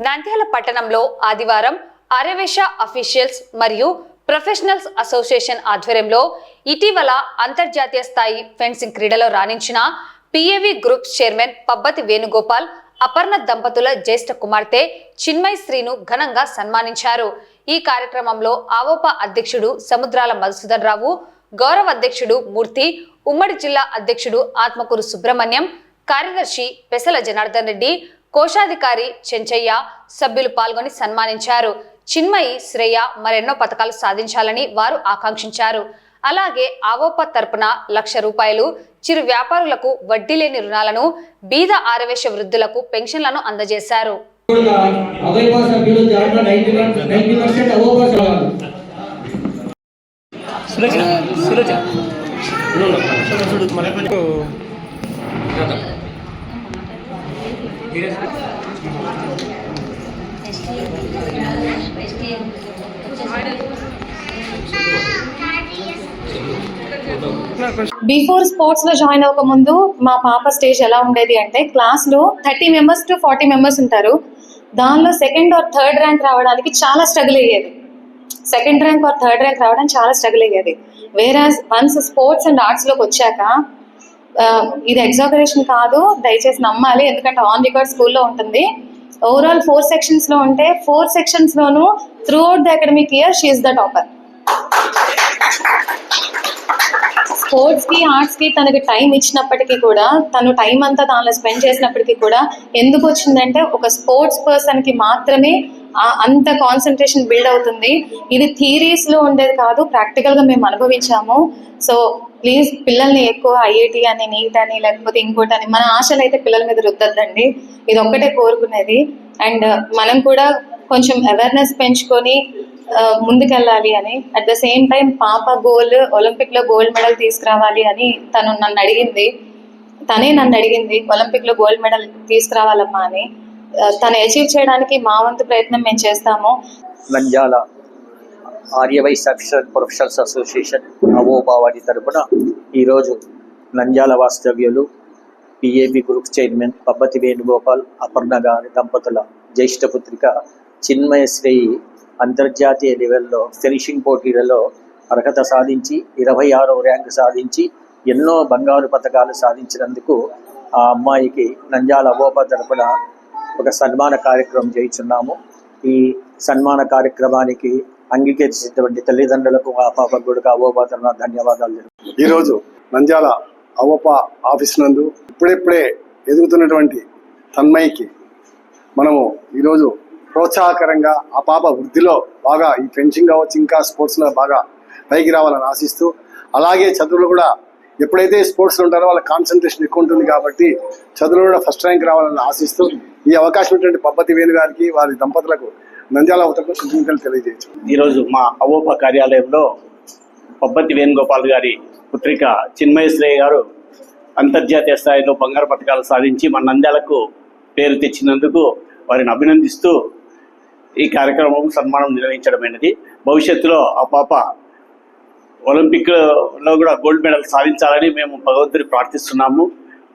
నంద్యాల పట్టణంలో ఆదివారం అరవేష అఫీషియల్స్ మరియు ప్రొఫెషనల్స్ అసోసియేషన్ ఆధ్వర్యంలో ఇటీవల అంతర్జాతీయ స్థాయి ఫెన్సింగ్ క్రీడలో రాణించిన PAV group chairman Pabbathi Venugopal Aparna దంపతుల జ్యేష్ఠ కుమార్తె చిన్మయ్ శ్రీను ఘనంగా సన్మానించారు. ఈ కార్యక్రమంలో ఆవోప అధ్యక్షుడు సముద్రాల మధుసూదన్ రావు గౌరవ అధ్యక్షుడు మూర్తి ఉమ్మడి జిల్లా అధ్యక్షుడు ఆత్మకూరు సుబ్రహ్మణ్యం కార్యదర్శి పెసల జనార్దన్ రెడ్డి కోశాధికారి చెంచయ్య సభ్యులు పాల్గొని సన్మానించారు. చిన్మయి శ్రేయ మరెన్నో పథకాలు సాధించాలని వారు ఆకాంక్షించారు. అలాగే ఆవోప తరపున లక్ష రూపాయలు చిరు వ్యాపారులకు వడ్డీ లేని రుణాలను బీద ఆరవేశ వృద్ధులకు పెన్షన్లను అందజేశారు. బిఫోర్ స్పోర్ట్స్లో జాయిన్ అవ్వక ముందు మా పాప స్టేజ్ ఎలా ఉండేది అంటే క్లాస్లో thirty members to forty members ఉంటారు. దానిలో సెకండ్ ఆర్ థర్డ్ ర్యాంక్ రావడానికి చాలా స్ట్రగుల్ అయ్యేది. Second rank or third rank రావడానికి చాలా స్ట్రగుల్ అయ్యేది. వేరే వన్స్ స్పోర్ట్స్ అండ్ ఆర్ట్స్లోకి వచ్చాక ఇది ఎగ్జాగరేషన్ కాదు దయచేసి నమ్మాలి. ఎందుకంటే ఆన్ రికార్డ్ స్కూల్లో ఉంటుంది. ఓవరాల్ ఫోర్ సెక్షన్స్లో ఉంటే four sections loan throughout the academic year she's the topper స్పోర్ట్స్కి ఆర్ట్స్కి తనకి టైం ఇచ్చినప్పటికీ కూడా తను టైం అంతా దానిలో స్పెండ్ చేసినప్పటికీ కూడా ఎందుకు వచ్చిందంటే ఒక స్పోర్ట్స్ పర్సన్కి మాత్రమే అంత కాన్సన్ట్రేషన్ బిల్డ్ అవుతుంది. ఇది థీరీస్లో ఉండేది కాదు ప్రాక్టికల్గా మేము అనుభవించాము. సో ప్లీజ్ పిల్లల్ని ఎక్కువ ఐఐటి అని నీట్ అని లేకపోతే ఇంకోటి అని మన ఆశలు అయితే పిల్లల మీద రుద్దద్దండి. ఇది ఒక్కటే కోరుకునేది. అండ్ uh, మనం కూడా కొంచెం అవేర్నెస్ పెంచుకొని uh, ముందుకెళ్ళాలి అని అట్ ద సేమ్ టైం పాప గోల్ ఒలింపిక్లో గోల్డ్ మెడల్ తీసుకురావాలి అని తను నన్ను అడిగింది. తనే నన్ను అడిగింది ఒలింపిక్లో గోల్డ్ మెడల్ తీసుకురావాలమ్మా అని. తను అచీవ్ చేయడానికి మా వంతు ప్రయత్నం మేము చేస్తాము. Nandyal Arya Vysya official professionals association నవోబావాడి తరఫున తరపున ఈరోజు నంద్యాల వాస్తవ్యులు PAB group chairman Pabbathi Venugopal Aparna గారి దంపతుల జ్యేష్ఠ పుత్రిక చిన్మయశ్రీ అంతర్జాతీయ లెవెల్లో ఫినిషింగ్ పోటీలలో అర్హత సాధించి ఇరవై ఆరవ ర్యాంకు సాధించి ఎన్నో బంగారు పథకాలు సాధించినందుకు ఆ అమ్మాయికి నంద్యాల అవోపా తరపున ఒక సన్మాన కార్యక్రమం చేయించున్నాము. ఈ సన్మాన కార్యక్రమానికి అంగీకరించినటువంటి తల్లిదండ్రులకు ఆ పాప కూడా అవోబాతన ధన్యవాదాలు తెలుపు ఈరోజు నంద్యాల అవప ఆఫీస్ నందు ఇప్పుడిప్పుడే ఎదుగుతున్నటువంటి తన్మయ్యకి మనము ఈరోజు ప్రోత్సాహకరంగా ఆ పాప వృద్ధిలో బాగా ఈ ఫెన్సింగ్ కావచ్చు ఇంకా స్పోర్ట్స్లో బాగా పైకి రావాలని ఆశిస్తూ అలాగే చదువులు కూడా ఎప్పుడైతే స్పోర్ట్స్లో ఉంటారో వాళ్ళ కాన్సన్ట్రేషన్ ఎక్కువ ఉంటుంది కాబట్టి చదువులో కూడా ఫస్ట్ ర్యాంక్ రావాలని ఆశిస్తూ ఈ అవకాశం ఉన్నటువంటి పబ్బతి వేణు గారికి వారి దంపతులకు నంద్యాల అవతలకు కృతజ్ఞతలు తెలియజేయచ్చు. ఈరోజు మా అవోప కార్యాలయంలో పబ్బతి వేణుగోపాల్ గారి పుత్రిక చిన్మయశ్రేయ గారు అంతర్జాతీయ స్థాయిలో బంగారు పథకాలు సాధించి మన నంద్యాలకు పేరు తెచ్చినందుకు వారిని అభినందిస్తూ ఈ కార్యక్రమం సన్మానం నిర్వహించడమైనది. భవిష్యత్తులో ఆ పాప ఒలింపిక్లో కూడా గోల్డ్ మెడల్ సాధించాలని మేము భగవంతుని ప్రార్థిస్తున్నాము.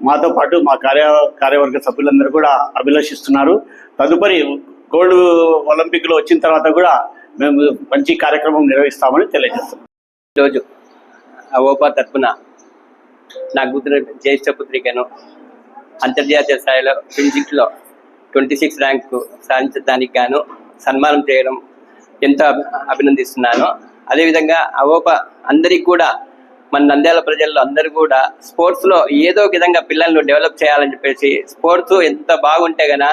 మాతో పాటు మా కార్య కార్యవర్గ సభ్యులందరూ కూడా అభిలషిస్తున్నారు. తదుపరి గోల్డ్ ఒలింపిక్లో వచ్చిన తర్వాత కూడా మేము మంచి కార్యక్రమం నిర్వహిస్తామని తెలియజేస్తున్నాం ఈరోజు అవోపా తరఫున నా కూతురు జ్యేష్ఠ పుత్రికను అంతర్జాతీయ స్థాయిలో ఫిజిక్స్లో ట్వంటీ సిక్స్ ర్యాంకు సాధించడానికి గాను సన్మానం చేయడం ఎంతో అభినందిస్తున్నాను. అదేవిధంగా అవోప అందరికీ కూడా మన నంద్యాల ప్రజల్లో అందరూ కూడా స్పోర్ట్స్లో ఏదో ఒక విధంగా పిల్లలను డెవలప్ చేయాలని చెప్పేసి స్పోర్ట్స్ ఎంత బాగుంటే గన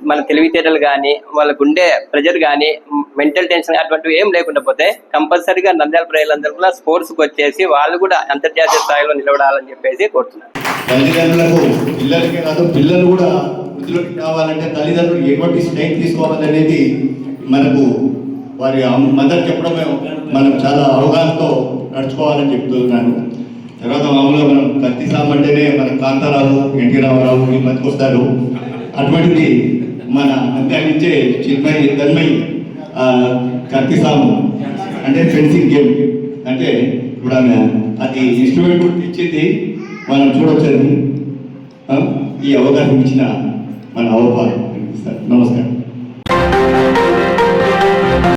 మన తెలివితేటలు కానీ వాళ్ళకు ఉండే ప్రెజర్ కానీ మెంటల్ టెన్షన్ అటువంటివి ఏం లేకుండా పోతే కంపల్సరీగా నంద్యాల ప్రజలందరూ కూడా స్పోర్ట్స్కి వచ్చేసి వాళ్ళు కూడా అంతర్జాతీయ స్థాయిలో నిలబడాలని చెప్పేసి కోరుతున్నారు తల్లిదండ్రులకు పిల్లలకే కాదు పిల్లలు కూడా వృద్ధిలోకి కావాలంటే తల్లిదండ్రులు ఎటువంటి స్ట్రైట్ తీసుకోవాలనేది మనకు వారి మదర్ చెప్పడమే మనం చాలా అవగాహనతో నడుచుకోవాలని చెప్తున్నాను. తర్వాత మామూలుగా మనం కత్తి సామంటేనే అంటేనే మన కాంతారావు ఎన్టీ రామారావు ఈ మధ్యకి వస్తారు. అటువంటిది మన అంతరించే చిన్మయి తన్మయి కత్తి సాము అంటే ఫెన్సింగ్ గేమ్. అంటే ఇప్పుడు ఆమె అది ఇన్స్ట్రుమెంట్ కూడా మనం చూడొచ్చని ఈ అవకాశం ఇచ్చిన మన అవపాలు నమస్కారం.